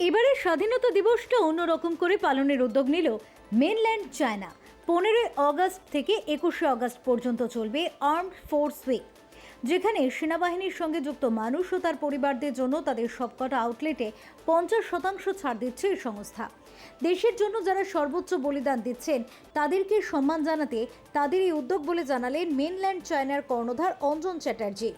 এবারে স্বাধীনতা দিবসটা অন্যরকম করে পালনের উদ্যোগ নিল মেনল্যান্ড চায়না পনেরোই অগস্ট থেকে একুশে অগস্ট পর্যন্ত চলবে আর্মড ফোর্স উইক যেখানে সেনাবাহিনীর সঙ্গে যুক্ত মানুষ ও তার পরিবারদের জন্য তাদের সবকটা আউটলেটে পঞ্চাশ শতাংশ ছাড় দিচ্ছে এই সংস্থা। দেশের জন্য যারা সর্বোচ্চ বলিদান দিচ্ছেন, তাদেরকে সম্মান জানাতে তাদের এই উদ্যোগ বলে জানালেন মেনল্যান্ড চায়নার কর্ণধার অঞ্জন চ্যাটার্জি।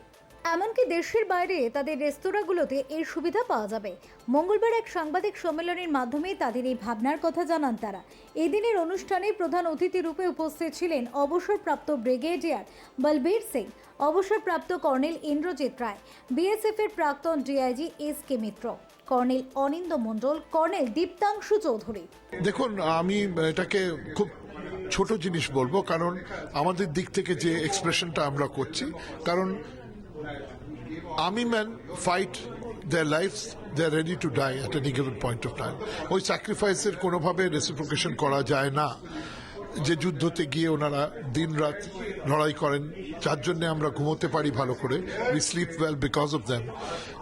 এমনকি দেশের বাইরে তাদের রেস্তোরাঁগুলোতে এর সুবিধা পাওয়া যাবে। মঙ্গলবার এক সাংবাদিক সম্মেলনের মাধ্যমে তাদের এই ভাবনার কথা জানান তারা। এদিনের অনুষ্ঠানে প্রধান অতিথি রূপে উপস্থিত ছিলেন অবসরপ্রাপ্ত ব্রিগেডিয়ার বলবীর সিং, অবসরপ্রাপ্ত কর্নেল ইন্দ্রজিৎ রায় বিএসএফ এর প্রাক্তন DIG S K Mitra, colonel Anindya Mondal, colonel Diptangshu Chowdhury. দেখুন, আমি এটাকে খুব ছোট জিনিস বলব, কারণ আমাদের দিক থেকে যে এক্সপ্রেশনটা আমরা করছি, কারণ army man fight their life they are ready to die at any given point of time ওই স্যাক্রিফাইসের কোনোভাবে রেসিপ্রোকেশন করা যায় না। যে যুদ্ধতে গিয়ে ওনারা দিন রাত লড়াই করেন যার জন্য আমরা ঘুমোতে পারি ভালো করে। We sleep well because of them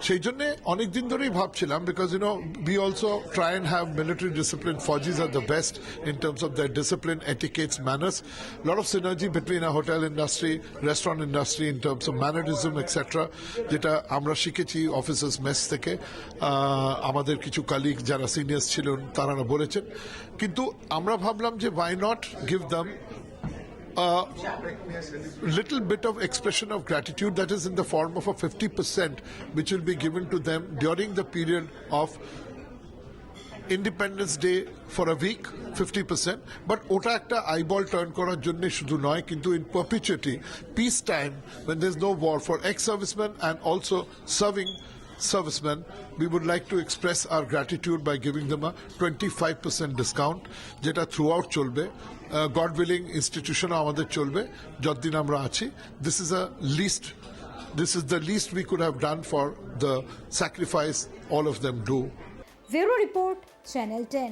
সেই জন্য অনেক দিন ধরেই ভাবছিলাম because you know we also try and have military discipline faujis are the best in terms of their discipline etiquettes manners lot of synergy between a hotel industry, restaurant industry in terms of mannerism etc যেটা আমরা শিখেছি officers mess থেকে। আমাদের কিছু colleague যারা seniors ছিলেন, তারা বলেছেন। কিন্তু আমরা ভাবলাম যে why not give them little bit of expression of gratitude that is in the form of a 50% which will be given to them during the period of Independence Day for a week fifty percent but ওটা একটা eyeball turn করার জন্য শুধু নয় কিন্তু in perpetuity peace time when there is no war for ex-servicemen and also serving servicemen we would like to express our gratitude by giving them a 25% discount যেটা through out চলবে god willing ইনস্টিটিউশনও আমাদের চলবে যতদিন আমরা আছি this is a list this is the least we could have done for the sacrifice all of them do bureau report channel ten